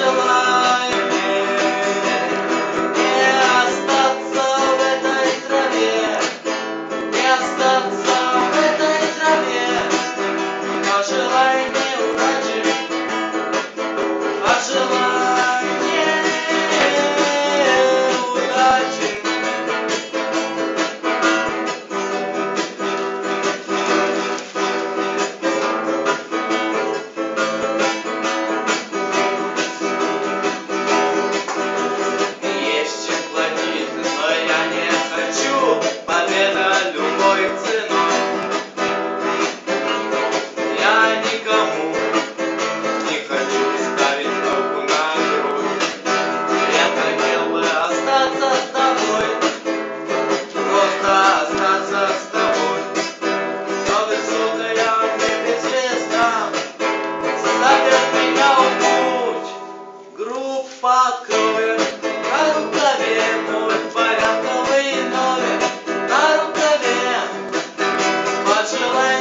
Alive. победу, победа любой ценой. Я никому не хочу ставить руку на грудь. Я хотел бы остаться с тобой, просто остаться с тобой. Но ты, сука, я мне безвестна, ставишь меня в. Группа. such a life.